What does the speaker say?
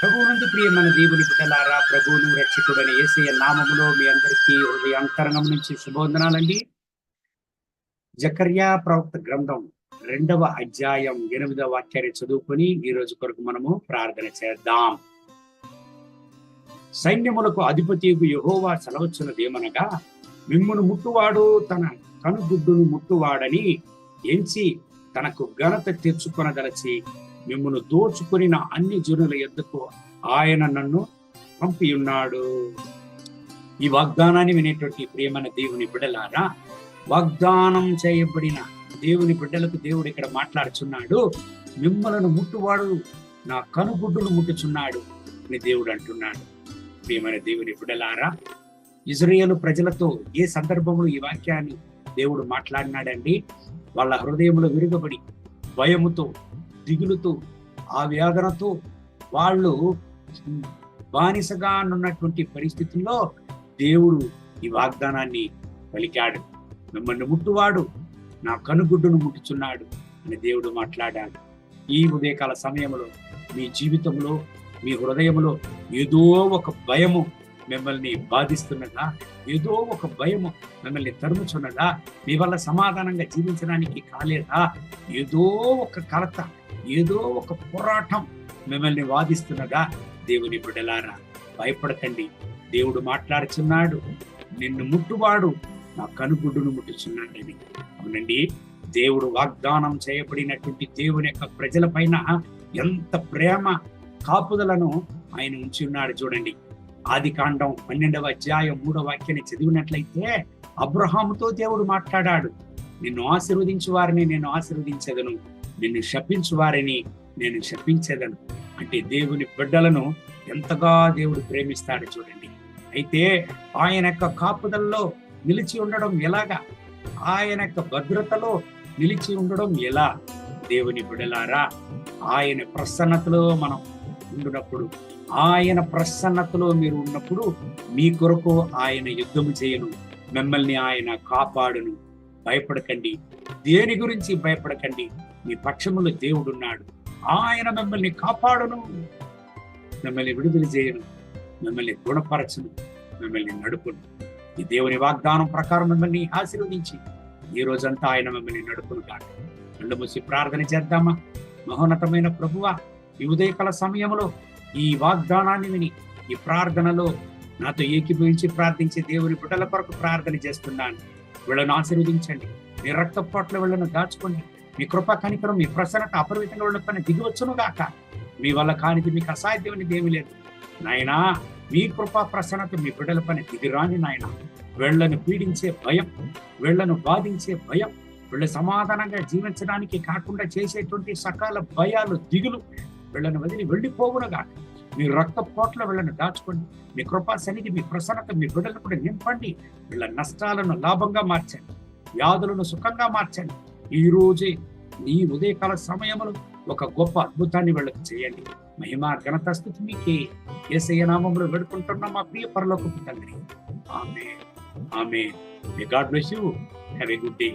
ప్రభువునందు ప్రియమైన దేవుని బిడ్డలారా ప్రభువును రక్షకుడని ఏసయ నామములో మీ అందరికీ హృదయ అంతరంగం నుంచి శుభవందనాలండి. జకర్యా ప్రవక్త గ్రంథం రెండవ అధ్యాయం ఎనిమిదవ వాక్యాన్ని చదువుకొని ఈ రోజు కొరకు మనము ప్రార్థన చేద్దాం. సైన్యములకు అధిపతి యహోవా సెలవచ్చున్నదేమనగా మిమ్మును ముట్టువాడు తన కనుగుడ్డును ముట్టువాడని ఎంచి తనకు ఘనత తెచ్చుకొనదలచి మిమ్మల్ని దోచుకుని అన్ని జనుల ఎద్దకు ఆయన నన్ను పంపి ఉన్నాడు ఈ వాగ్దానాన్ని వినేటువంటి ప్రియమైన దేవుని బిడ్డలారా వాగ్దానం చేయబడిన దేవుని బిడ్డలకు దేవుడు ఇక్కడ మాట్లాడుచున్నాడు. మిమ్మలను ముట్టువాడు నా కనుగుడ్డును ముట్టుచున్నాడు అని దేవుడు అంటున్నాడు. ప్రియమైన దేవుని బిడ్డలారా ఇజ్రాయేలు ప్రజలతో ఏ సందర్భంలో ఈ వాక్యాన్ని దేవుడు మాట్లాడినాడండి? వాళ్ళ హృదయంలో విరుగబడి భయముతో దిగులుతూ ఆ వేదనతో వాళ్ళు బానిసగా ఉన్నటువంటి పరిస్థితుల్లో దేవుడు ఈ వాగ్దానాన్ని పలికాడు. మిమ్మల్ని ముట్టువాడు నా కనుగుడ్డును ముట్టుచున్నాడు అని దేవుడు మాట్లాడాడు. ఈ ఉదయకాల సమయంలో మీ జీవితంలో మీ హృదయంలో ఏదో ఒక భయము మిమ్మల్ని బాధిస్తున్నదా? ఏదో ఒక భయము మిమ్మల్ని తరుముచున్నదా? మీ వల్ల సమాధానంగా జీవించడానికి కాలేదా? ఏదో ఒక కలత ఏదో ఒక పోరాటం మిమ్మల్ని వాదిస్తున్నదా? దేవుని బిడ్డలారా భయపడకండి. దేవుడు మాట్లాడుచున్నాడు. నిన్ను ముట్టువాడు నా కనుగుడ్డును ముట్టుచున్నాడని. అవునండి దేవుడు వాగ్దానం చేయబడినటువంటి దేవుని యొక్క ప్రజల పైన ఎంత ప్రేమ కాపుదలను ఆయన ఉంచి ఉన్నాడు చూడండి. ఆది కాండం పన్నెండవ అధ్యాయం మూడవ వాక్యాన్ని చదివినట్లయితే అబ్రహాముతో దేవుడు మాట్లాడాడు. నిన్ను ఆశీర్వదించు వారిని నేను ఆశీర్వదించదను నిన్ను శపించు వారిని నేను శపించేదను. అంటే దేవుని బిడ్డలను ఎంతగా దేవుడు ప్రేమిస్తాడు చూడండి. అయితే ఆయన యొక్క కాపుదల్లో నిలిచి ఉండడం ఎలాగా? ఆయన యొక్క భద్రతలో నిలిచి ఉండడం ఎలా? దేవుని బిడలారా ఆయన ప్రసన్నతలో మనం ఉండినప్పుడు ఆయన ప్రసన్నతలో మీరు ఉన్నప్పుడు మీ కొరకు ఆయన యుద్ధము చేయను. మిమ్మల్ని ఆయన కాపాడును. భయపడకండి. దేని గురించి భయపడకండి? మీ పక్షములో దేవుడున్నాడు. ఆయన మిమ్మల్ని కాపాడును. మిమ్మల్ని విడుదల చేయను. మిమ్మల్ని గుణపరచను మిమ్మల్ని నడుపును. ఈ దేవుని వాగ్దానం ప్రకారం మిమ్మల్ని ఆశీర్వదించి ఈ రోజంతా ఆయన మిమ్మల్ని నడుపును కాదు కళ్ళు మూసి ప్రార్థన చేద్దామా? మహోన్నతమైన ప్రభువ ఈ ఉదయకాల సమయంలో ఈ వాగ్దానాన్ని విని ఈ ప్రార్థనలో నాతో ఏకీభవించి ప్రార్థించే దేవుని బిడ్డల కొరకు ప్రార్థన చేస్తున్నాను. వీళ్ళను ఆశీర్వదించండి. మీ రక్తపోట్ల వెళ్ళను దాచుకోండి. మీ కృప కనికరం మీ ప్రసన్నత అపరిమితంగా వీళ్ళ పైన దిగివచ్చును గాక. మీ వల్ల కానిది మీకు అసాధ్యమైనది ఏమీ లేదు. నాయనా మీ కృపా ప్రసన్నత మీ బిడ్డల పైన దిగిరాని నాయన. వీళ్ళను పీడించే భయం వీళ్ళను బాధించే భయం వీళ్ళ సమాధానంగా జీవించడానికి కాకుండా చేసేటువంటి సకాల భయాలు దిగులు వీళ్ళని వదిలి వెళ్ళిపోవునుగా మీ రక్త పోట్ల వీళ్ళని దాచుకోండి. మీ కృపా సన్నిధి మీ ప్రసన్నత మీ బిడ్డలు కూడా నింపండి. వీళ్ళ నష్టాలను లాభంగా మార్చండి. వ్యాధులను సుఖంగా మార్చండి. ఈ రోజే ఈ ఉదయకాల సమయంలో ఒక గొప్ప అద్భుతాన్ని వీళ్ళకి చేయండి. మహిమ ఘనత స్థితి మీకే. ఏసయ్య నామంలో వేడుకుంటున్న మా ప్రియ పరలోకపు తండ్రి. ఆమె ఆమె God bless you have a good day